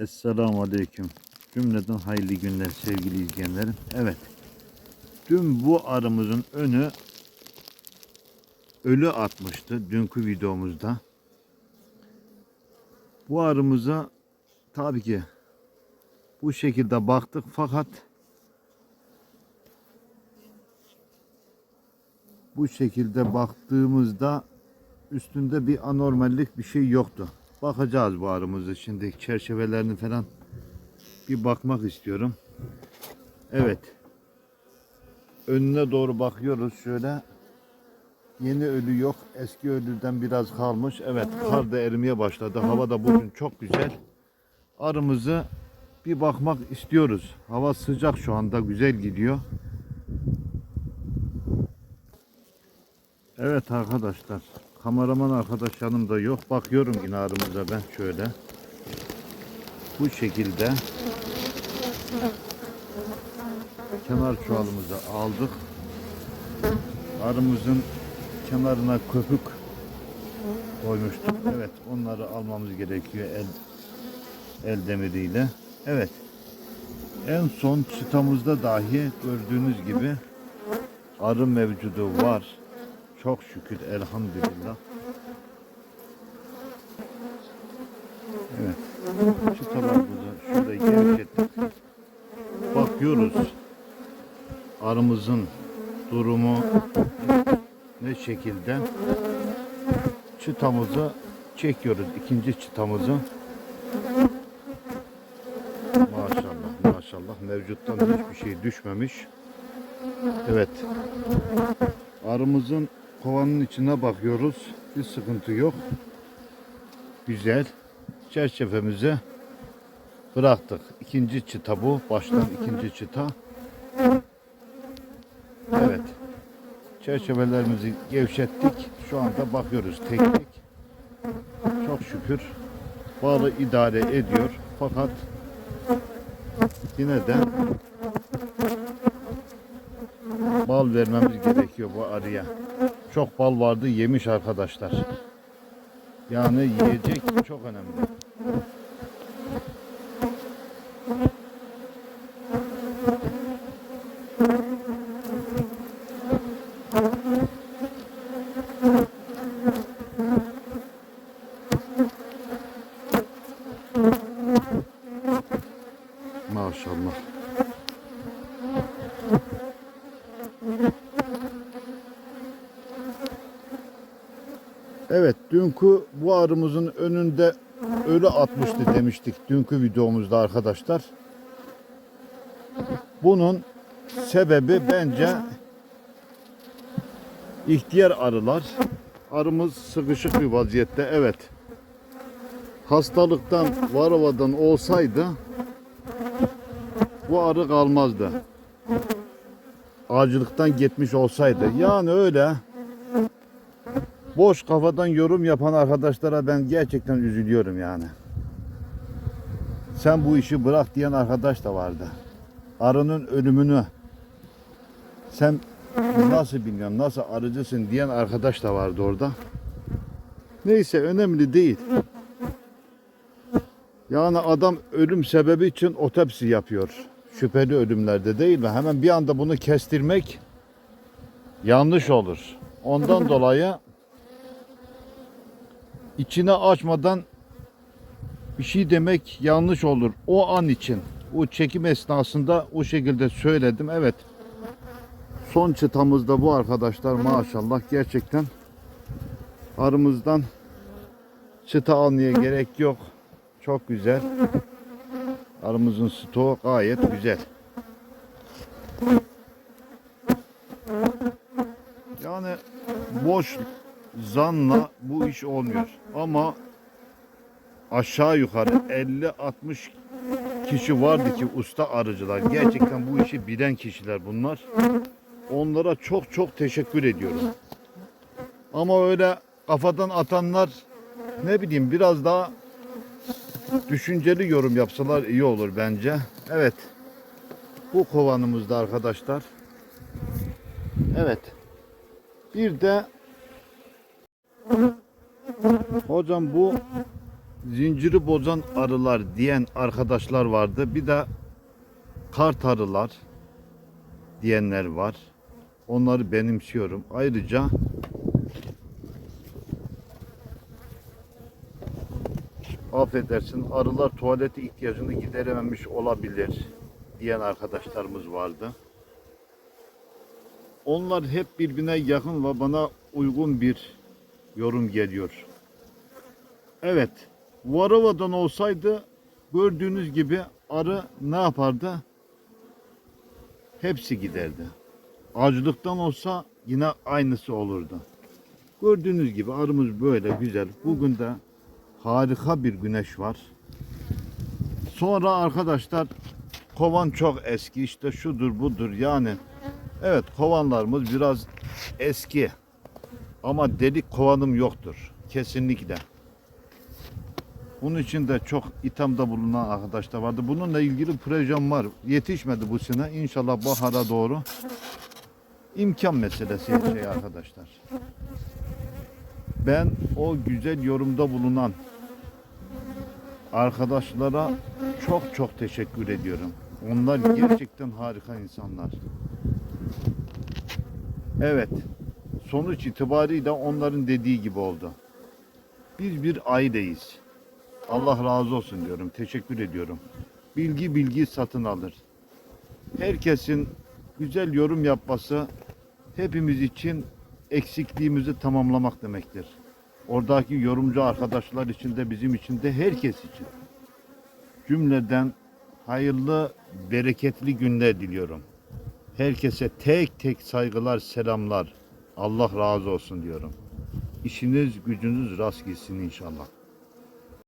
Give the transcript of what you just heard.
Esselamu Aleyküm. Cümleden hayırlı günler sevgili izleyenlerim. Evet. Dün bu arımızın önü ölü atmıştı dünkü videomuzda. Bu arımıza tabii ki bu şekilde baktık fakat bu şekilde baktığımızda üstünde bir anormallik bir şey yoktu. Bakacağız bu arımızı şimdi çerçevelerini falan bir bakmak istiyorum. Evet. Önüne doğru bakıyoruz şöyle. Yeni ölü yok. Eski ölüden biraz kalmış. Evet kar da erimeye başladı. Hava da bugün çok güzel. Arımızı bir bakmak istiyoruz. Hava sıcak şu anda güzel gidiyor. Evet arkadaşlar. Kameraman arkadaş yanımda yok. Bakıyorum yine arımıza ben şöyle. Bu şekilde kenar çuvalımızı aldık. Arımızın kenarına köpük koymuştuk. Evet onları almamız gerekiyor el el demiriyle. Evet. En son çıtamızda dahi gördüğünüz gibi arı mevcudu var. Çok şükür elhamdülillah. Evet. Çıtalarımızı şurada gevşettik. Bakıyoruz. Arımızın durumu ne şekilde. Çıtamızı çekiyoruz. ikinci çıtamızı. Maşallah maşallah mevcuttan hiçbir şey düşmemiş. Evet. Arımızın kovanın içine bakıyoruz. Bir sıkıntı yok. Güzel. Çerçevemizi bıraktık. İkinci çıta bu. Baştan ikinci çıta. Evet. Çerçevelerimizi gevşettik. Şu anda bakıyoruz tek tek. Çok şükür bağlı idare ediyor. Fakat yine de bal vermemiz gerekiyor bu arıya. Çok bal vardı yemiş arkadaşlar. Yani yiyecek çok önemli. Maşallah. Evet, dünkü bu arımızın önünde ölü atmıştı demiştik dünkü videomuzda arkadaşlar. Bunun sebebi bence ihtiyar arılar. Arımız sıkışık bir vaziyette. Evet. Hastalıktan, varavadan olsaydı bu arı kalmazdı. Ağacılıktan gitmiş olsaydı. Yani öyle boş kafadan yorum yapan arkadaşlara ben gerçekten üzülüyorum yani. Sen bu işi bırak diyen arkadaş da vardı. Arının ölümünü sen nasıl bilmiyorum nasıl arıcısın diyen arkadaş da vardı orada. Neyse önemli değil. Yani adam ölüm sebebi için otopsi yapıyor. Şüpheli ölümlerde değil mi? Hemen bir anda bunu kestirmek yanlış olur. Ondan dolayı içine açmadan bir şey demek yanlış olur. O an için o çekim esnasında o şekilde söyledim. Evet. Son çıtamız da bu arkadaşlar maşallah gerçekten arımızdan çıta almaya gerek yok. Çok güzel. Arımızın stoğu gayet güzel. Yani boş zanla bu iş olmuyor. Ama aşağı yukarı 50-60 kişi vardı ki usta arıcılar. Gerçekten bu işi bilen kişiler bunlar. Onlara çok çok teşekkür ediyorum. Ama öyle kafadan atanlar ne bileyim biraz daha düşünceli yorum yapsalar iyi olur bence. Evet. Bu kovanımızda arkadaşlar. Evet. Bir de hocam bu zinciri bozan arılar diyen arkadaşlar vardı. Bir de kart arılar diyenler var. Onları benimsiyorum. Ayrıca affedersin arılar tuvalete ihtiyacını giderememiş olabilir diyen arkadaşlarımız vardı. Onlar hep birbirine yakın ve bana uygun bir yorum geliyor. Evet, Varova'dan olsaydı gördüğünüz gibi arı ne yapardı? Hepsi giderdi. Acılıktan olsa yine aynısı olurdu. Gördüğünüz gibi arımız böyle güzel. Bugün de harika bir güneş var. Sonra arkadaşlar kovan çok eski işte şudur budur yani. Evet kovanlarımız biraz eski. Ama delik kovanım yoktur. Kesinlikle. Bunun için de çok ithamda bulunan arkadaşlar vardı. Bununla ilgili projem var. Yetişmedi bu sene. İnşallah bahara doğru. imkan meselesi şey arkadaşlar. Ben o güzel yorumda bulunan arkadaşlara çok çok teşekkür ediyorum. Onlar gerçekten harika insanlar. Evet. Sonuç itibariyle onların dediği gibi oldu. Biz bir aileyiz. Allah razı olsun diyorum. Teşekkür ediyorum. Bilgi bilgi satın alır. Herkesin güzel yorum yapması hepimiz için eksikliğimizi tamamlamak demektir. Oradaki yorumcu arkadaşlar için de bizim için de herkes için. Cümleden hayırlı, bereketli günler diliyorum. Herkese tek tek saygılar, selamlar. Allah razı olsun diyorum. İşiniz gücünüz rast gitsin inşallah.